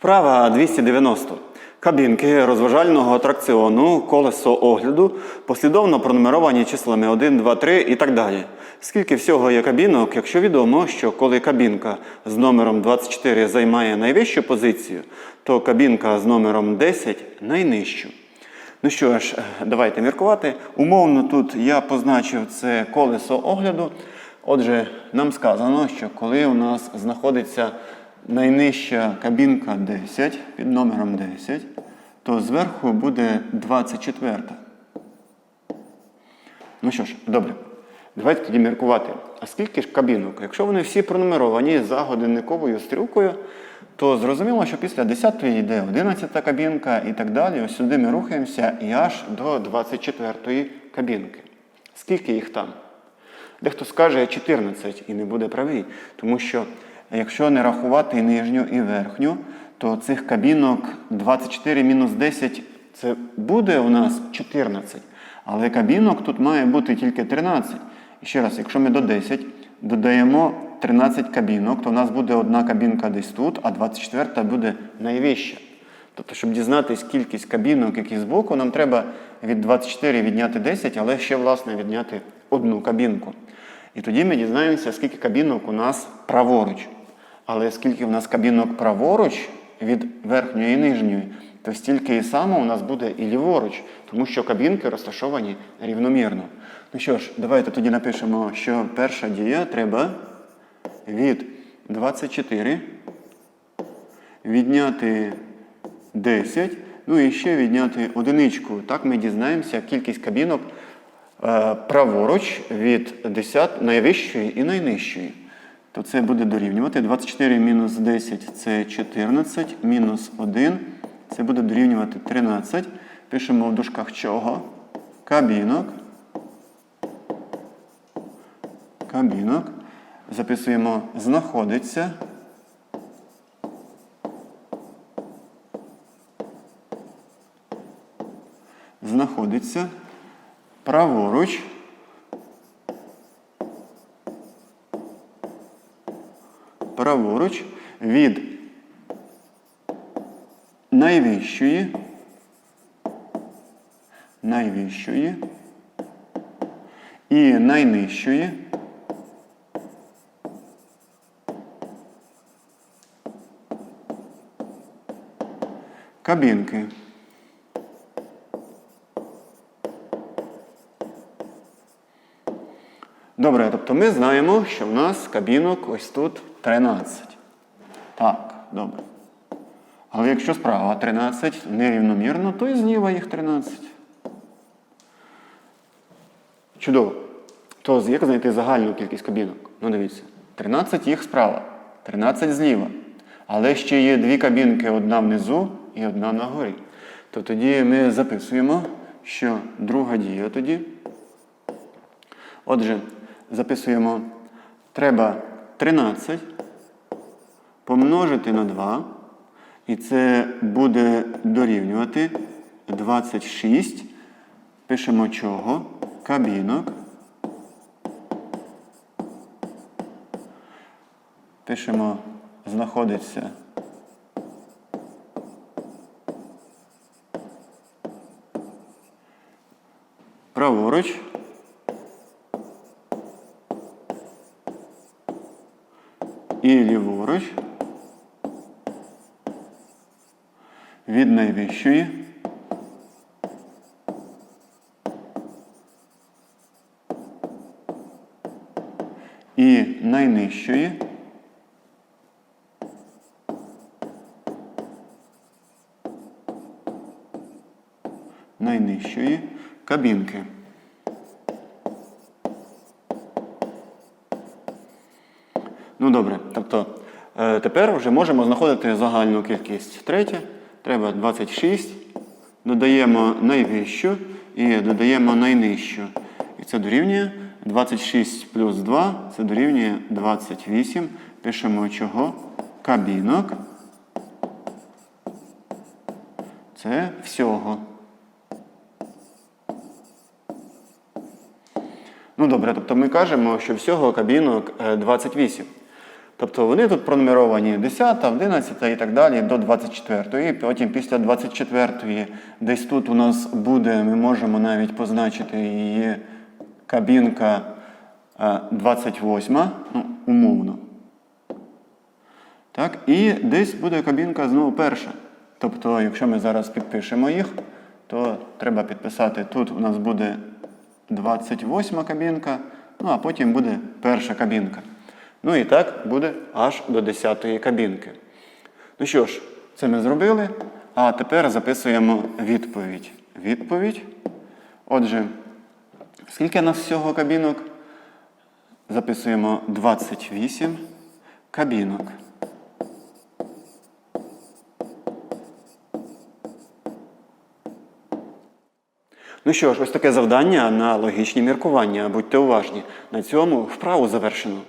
Вправа 290. Кабінки розважального атракціону, колесо огляду, послідовно пронумеровані числами 1, 2, 3 і так далі. Скільки всього є кабінок, якщо відомо, що коли кабінка з номером 24 займає найвищу позицію, то кабінка з номером 10 найнижчу. Ну що ж, давайте міркувати. Умовно тут я позначив це колесо огляду. Отже, нам сказано, що коли у нас знаходиться найнижча кабінка 10 під номером 10, то зверху буде 24. Ну що ж, добре. Давайте тоді міркувати. А скільки ж кабінок? Якщо вони всі пронумеровані за годинниковою стрілкою, то зрозуміло, що після 10 йде 11 кабінка і так далі. Ось сюди ми рухаємося і аж до 24 кабінки. Скільки їх там? Дехто скаже 14 і не буде правий, тому що якщо не рахувати нижню і верхню, то цих кабінок 24 мінус 10 це буде у нас 14. Але кабінок тут має бути тільки 13. І ще раз, якщо ми до 10 додаємо 13 кабінок, то у нас буде одна кабінка десь тут, а 24 буде найвища. Тобто, щоб дізнатись кількість кабінок, які збоку, нам треба від 24 відняти 10, але ще, власне, відняти одну кабінку. І тоді ми дізнаємося, скільки кабінок у нас праворуч. Але скільки в нас кабінок праворуч від верхньої і нижньої, то стільки і само у нас буде і ліворуч, тому що кабінки розташовані рівномірно. Ну що ж, давайте тоді напишемо, що перша дія треба від 24 відняти 10, ну і ще відняти одиничку. Так ми дізнаємося кількість кабінок е, праворуч від 10 найвищої і найнижчої. То це буде дорівнювати 24 мінус 10 це 14, мінус 1 це буде дорівнювати 13. Пишемо в дужках чого? Кабінок. Кабінок. Записуємо знаходиться. Знаходиться праворуч. Праворуч від найвищої, найвищої і найнижчої кабінки. Добре, тобто ми знаємо, що в нас кабінок ось тут 13. Так, добре. Але якщо справа 13 нерівномірно, то і зліва їх 13. Чудово. То як знайти загальну кількість кабінок? Ну дивіться, 13 їх справа, 13 зліва. Але ще є дві кабінки, одна внизу і одна на горі. То тоді ми записуємо, що друга дія тоді. Отже, записуємо, треба 13 помножити на 2. І це буде дорівнювати 26. Пишемо чого? Кабінок. Пишемо, знаходиться. Праворуч. І ліворуч. від найвищої і найнижчої найнижчої кабінки. Ну добре, тобто е, тепер вже можемо знаходити загальну кількість третє. Треба 26. Додаємо найвищу і додаємо найнижчу. І це дорівнює 26 плюс 2, це дорівнює 28. Пишемо чого? Кабінок. Це всього. Ну добре, тобто ми кажемо, що всього кабінок е, 28. Тобто вони тут пронумеровані 10, 11 і так далі до 24. І потім після 24 десь тут у нас буде, ми можемо навіть позначити її кабінка е, 28, ну, умовно. Так, і десь буде кабінка знову перша. Тобто, якщо ми зараз підпишемо їх, то треба підписати тут у нас буде 28 кабінка, ну а потім буде перша кабінка. Ну і так буде аж до 10-ї кабінки. Ну що ж, це ми зробили. А тепер записуємо відповідь. Відповідь. Отже, скільки у нас всього кабінок? Записуємо 28 кабінок. Ну що ж, ось таке завдання на логічні міркування. Будьте уважні. На цьому вправу завершено.